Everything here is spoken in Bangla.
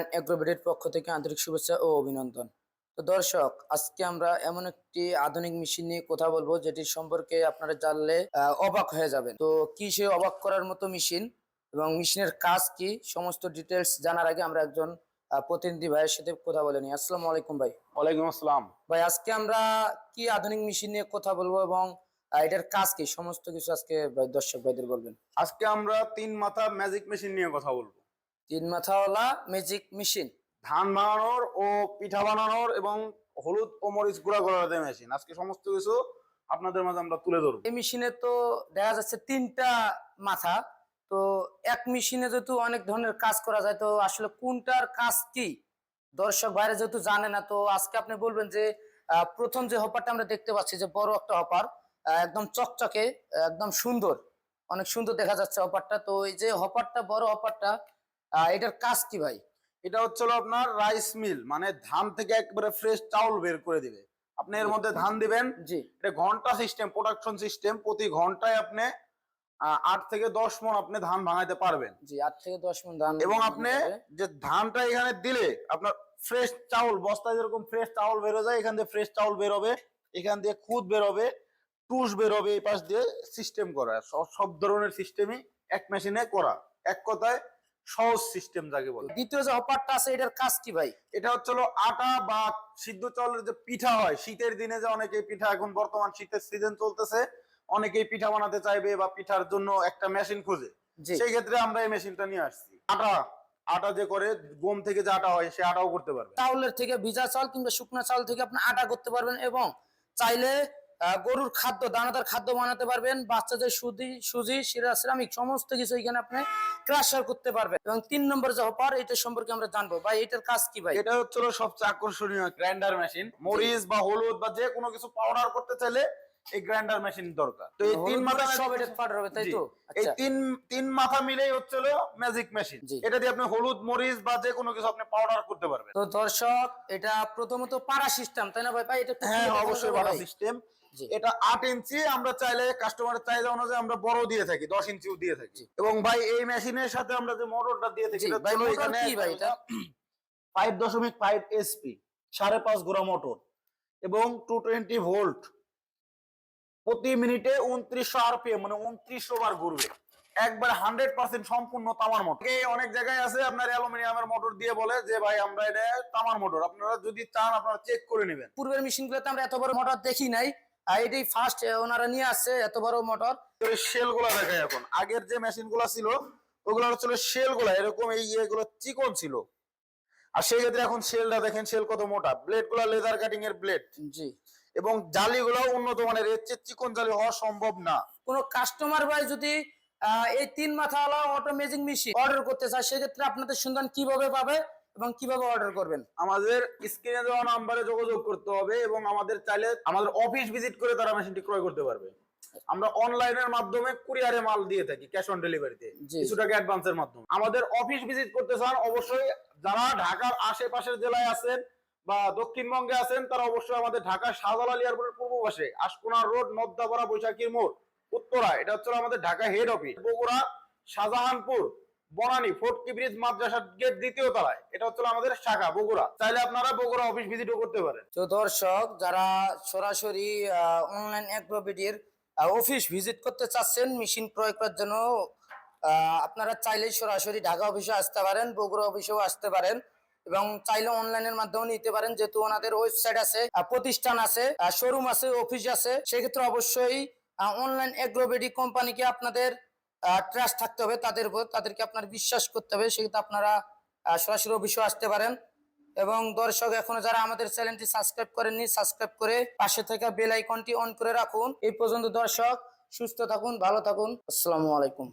অনলাইন অ্যাগ্রোভেটের পক্ষ থেকে আন্তরিক শুভেচ্ছা ও অভিনন্দন। তো দর্শক আজকে আমরা এমন একটি আধুনিক মেশিন নিয়ে কথা বলব যেটির সম্পর্কে আপনারা জানলে অবাক হয়ে যাবেন। তো কি সে অবাক করার মতো মেশিন এবং মেশিনের কাজ কি সমস্ত ডিটেলস জানার আগে আমরা একজন প্রতিনিধি ভাইয়ের সাথে কথা বলে নিই। আসসালামু আলাইকুম ভাই। ওয়ালাইকুম আসসালাম। ভাই আজকে আমরা কি আধুনিক মেশিন নিয়ে কথা বলব এবং এটার কাজ কি? সমস্ত কিছু আজকে দর্শক ভাইদের বলবেন। আজকে আমরা তিন মাথা ম্যাজিক মেশিন নিয়ে কথা বলব। তিন মাথাওয়ালা ম্যাজিক মেশিন ধান বানানোর ও পিঠা বানানোর এবং হলুদ ও মরিচ গুঁড়া করার মেশিন আজকে সমস্ত কিছু আপনাদের মাঝে আমরা তুলে ধরবো। এই মেশিনে তো দেখা যাচ্ছে তিনটা মাথা। তো এক মেশিনে যেহেতু অনেক ধরনের কাজ করা যায় তো আসলে কোনটার কাজ কি? দর্শক বাইরে যেহেতু জানে না তো আজকে আপনি বলবেন যে প্রথম যে হপারটা আমরা দেখতে পাচ্ছি যে বড় একটা হপার একদম চকচকে একদম সুন্দর। অনেক সুন্দর দেখা যাচ্ছে হপারটা তো এই যে হপারটা বড় হপারটা এটার কাজ কি ভাই? এটা হচ্ছে আপনার রাইস মিল মানে ধান থেকে একবারে ফ্রেশ চাউল বের করে দিবে। আপনি এর মধ্যে ধান দিবেন জি। এটা ঘণ্টা সিস্টেম প্রোডাকশন সিস্টেম প্রতি ঘন্টায় আপনি আট থেকে দশ মন আপনি ধান ভাঙাইতে পারবেন। জি আট থেকে দশ মিনিট ধান এবং আপনি যে ধানটা এখানে দিলে আপনার ফ্রেশ চাউল বস্তায় যেরকম ফ্রেশ চাউল বেরো যায় এখান দিয়ে ফ্রেশ চাউল বেরোবে এখান দিয়ে খুদ বেরোবে টুস বেরোবে এই পাশ দিয়ে সিস্টেম করা। সব ধরনের সিস্টেমই এক মেশিনে করা। এক কথায় সহজ সিস্টেম যাকে বলে। দ্বিতীয় যে হপারটা আছে এটার কাজ কি ভাই? এটা হচ্ছে আটা বা সিদ্ধ চাউলের যে পিঠা হয় শীতের দিনে যে অনেকেই পিঠা এখন বর্তমান শীতের সিজন চলতেছে অনেকেই পিঠা বানাতে চাইবে বা পিঠার জন্য একটা মেশিন খুঁজে। সেই ক্ষেত্রে আমরা এই মেশিনটা নিয়ে আসছি। আটা আটা যে করে গম থেকে যে আটা হয় সে আটাও করতে পারবে। চাউলের থেকে ভিজা চাল কিংবা শুকনো চাল থেকে আপনি আটা করতে পারবেন এবং চাইলে গরুর খাদ্য দানাদার খাদ্য বানাতে পারবেন বাচ্চাদের সুজি সুজি শিরা সিরামিক সমস্ত কিছু এখানে আপনি ক্রাশার করতে পারবেন। এবং তিন নম্বর যে হপার এটা সম্পর্কে আমরা জানব। ভাই এটার কাজ কি ভাই? এটা হচ্ছে সবচেয়ে আকর্ষণীয় গ্রাইন্ডার মেশিন মরিচ বা হলুদ বা যে কোনো কিছু পাউডার করতে চাইলে এই গ্রাইন্ডার মেশিন দরকার। তো এই তিন মাথা সব এটা পাউডার হবে তাই। তো? এই আচ্ছা। তিন তিন মাথা মিলেই হচ্ছে হলো ম্যাজিক মেশিন এটা দিয়ে আপনি হলুদ মরিচ বা যে কোনো কিছু আপনি পাউডার করতে পারবেন। তো দর্শক এটা প্রথমত পাড়া সিস্টেম তাই না ভাই? ভাই এটা হ্যাঁ অবশ্যই ভাই? সিস্টেম। এটা আট ইঞ্চি আমরা চাইলে কাস্টমারের চাহিদা অনুযায়ী আমরা বড় দিয়ে থাকি দশ ইঞ্চিও দিয়ে থাকি। এবং ভাই এই মেশিনের সাথে আমরা যে মোটরটা দিয়ে থাকি? ফাইভ দশমিক ফাইভ এসপি সাড়ে পাঁচ গোড়া মোটর এবং টু টোয়েন্টি ভোল্ট প্রতি মিনিটে উনত্রিশশো আরপিএম মানে উনত্রিশশো বার ঘুরবে। একবার হান্ড্রেড পার্সেন্ট সম্পূর্ণ তামার মোটর এই অনেক জায়গায় আছে আপনার অ্যালুমিনিয়ামের মোটর দিয়ে বলে যে ভাই আমরা এটা তামার মোটর আপনারা যদি চান আপনারা চেক করে নেবেন। পূর্বের মেশিন গুলোতে আমরা এত বড় মোটর দেখি নাই। এটাই ফার্স্ট ওনারা নিয়ে আসছে এত বড় মোটর দেখায় এখন। আগের যে ছিল ওগুলো হচ্ছিল এরকম এই ইয়েগুলো চিকন ছিল। আর সেই ক্ষেত্রে এখন শেলটা দেখেন শেল কত মোটা। ব্লেডগুলা লেদার কাটিং এর ব্লেড জি। এবং জালি গুলো উন্নত মানের। এর চেয়ে চিকন জালি হওয়া সম্ভব না। কোনো কাস্টমার ভাই যদি এই তিন মাথাওয়ালা অটো মেজিং মেশিন অর্ডার করতে চায় সেক্ষেত্রে আপনাদের সন্ধান কীভাবে পাবে? এবং কীভাবে অর্ডার করবেন? আমাদের স্ক্রিনে দেওয়া নাম্বারে যোগাযোগ করতে হবে এবং আমাদের চাইলে আমাদের অফিস ভিজিট করে তারা মেশিনটি ক্রয় করতে পারবে। আমরা অনলাইনের মাধ্যমে কুরিয়ারে মাল দিয়ে থাকি ক্যাশ অন ডেলিভারিতে। কিছু টাকা অ্যাডভান্সের মাধ্যমে। আমাদের অফিস ভিজিট করতে চান অবশ্যই যারা ঢাকার আশেপাশের জেলায় আছেন বা দক্ষিণবঙ্গে আছেন তারা অবশ্যই আমাদের ঢাকার শাহজালাল এয়ারপোর্টের পূর্ব পাশে আশকোনা রোড নদ্দাপাড়া বৈশাখীর মোড় উত্তরা। এটা হচ্ছে আমাদের Dhaka head office Bogura Shahjahanpur Banani fort bridge মাদ্রাসা গেট দ্বিতীয় তলায়? এটা হচ্ছে আমাদের শাখা, বগুড়া। চাইলে আপনারা বগুড়া অফিস ভিজিটও করতে পারেন। তো দর্শক, যারা সরাসরি অনলাইন অ্যাগ্রোবিডির অফিস ভিজিট করতে চাচ্ছেন মেশিন প্রয়োগ করার জন্য আপনারা চাইলে সরাসরি ঢাকা অফিসে আসতে পারেন, বগুড়া অফিসেও আসতে পারেন এবং চাইলে অনলাইনের মাধ্যমে নিতে পারেন, যেহেতু ওনাদের ওয়েবসাইট আছে প্রতিষ্ঠান আছে শোরুম আছে অফিস আছে, সেক্ষেত্রে অবশ্যই অনলাইন অ্যাগ্রোবিডি কোম্পানিকে আপনাদের ট্রাস্ট থাকতে হবে তাদের উপর, তাদেরকে আপনার বিশ্বাস করতে হবে সেক্ষেত্রে আপনারা সরাসরি অফিসেও আসতে পারেন। এবং দর্শক, এখনও যারা আমাদের চ্যানেলটি সাবস্ক্রাইব করেননি সাবস্ক্রাইব করে পাশে থাকা বেল আইকনটি অন করে রাখুন। এই পর্যন্ত দর্শক, সুস্থ থাকুন, ভালো থাকুন। আসসালামু আলাইকুম।